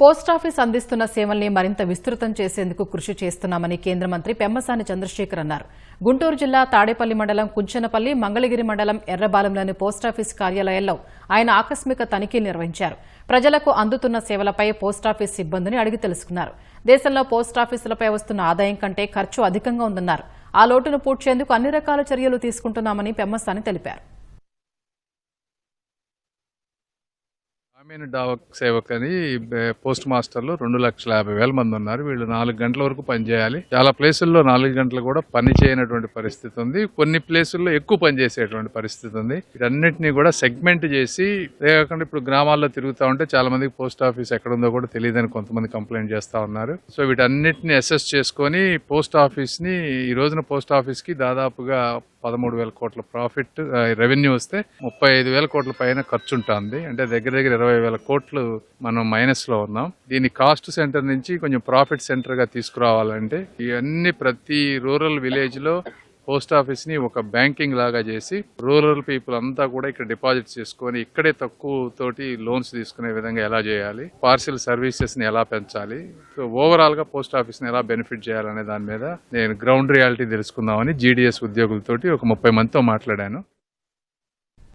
Post office అందిస్తున్న సేవల్ని మరింత విస్తృతం చేసేందుకు కృషి చేస్తున్నామని కేంద్ర మంత్రి పెమ్మసాని చంద్రశేఖర్ అన్నారు. గుంటూరు జిల్లా తాడేపల్లి మండలం కుంచనపల్లి మంగళగిరి మండలం ఎర్రబాలెంలోని పోస్టాఫీస్ కార్యాలయాల్లో ఆయన ఆకస్మిక తనిఖీలు నిర్వహించారు. ప్రజలకు అందుతున్న సేవలపై పోస్టాఫీస్ సిబ్బందిని అడిగి తెలుసుకున్నారు. దేశంలో పోస్టాఫీసులపై వస్తున్న ఆదాయం కంటే ఖర్చు అధికంగా ఉందన్నారు. ఆ లోటును పూడ్చేందుకు అన్ని రకాల చర్యలు తీసుకుంటున్నామని పెమ్మసాని తెలిపారు. గ్రామీణ డాక్ సేవక్ అని పోస్ట్ మాస్టర్లు రెండు లక్షల యాభై వేల మంది ఉన్నారు. వీళ్ళు నాలుగు గంటల వరకు పనిచేయాలి చాలా ప్లేసుల్లో నాలుగు గంటలు కూడా పని చేయనటువంటి పరిస్థితి ఉంది. కొన్ని ప్లేసుల్లో ఎక్కువ పనిచేసేటువంటి పరిస్థితి ఉంది. వీటన్నిటిని కూడా సెగ్మెంట్ చేసి అంతేకాకుండా ఇప్పుడు గ్రామాల్లో తిరుగుతూ ఉంటే చాలా మందికి పోస్ట్ ఆఫీస్ ఎక్కడ ఉందో కూడా తెలియదని కొంతమంది కంప్లైంట్ చేస్తూ ఉన్నారు. సో వీటన్నిటిని అసెస్ చేసుకొని పోస్ట్ ఆఫీస్ని ఈ రోజున పోస్ట్ ఆఫీస్కి దాదాపుగా పదమూడు వేల కోట్ల ప్రాఫిట్ రెవెన్యూ వస్తే ముప్పై ఐదు వేల కోట్ల పైన ఖర్చు ఉంటుంది అంటే దగ్గర దగ్గర ఇరవై వేల కోట్లు మనం మైనస్లో ఉన్నాం. దీన్ని కాస్ట్ సెంటర్ నుంచి కొంచెం ప్రాఫిట్ సెంటర్గా తీసుకురావాలంటే ఇవన్నీ ప్రతి రూరల్ విలేజ్లో పోస్ట్ ఆఫీస్ని ఒక బ్యాంకింగ్ లాగా చేసి రూరల్ పీపుల్ అంతా కూడా ఇక్కడ డిపాజిట్ చేసుకొని ఇక్కడే తక్కువ తోటి లోన్స్ తీసుకునే విధంగా ఎలా చేయాలి? పార్సిల్ సర్వీసెస్ని ఎలా పెంచాలి? సో ఓవరాల్గా పోస్ట్ ఆఫీస్ని ఎలా బెనిఫిట్ చేయాలనే దాని మీద నేను గ్రౌండ్ రియాలిటీ తెలుసుకుందామని జీడిఎస్ ఉద్యోగులతోటి ఒక ముప్పై మందితో మాట్లాడాను.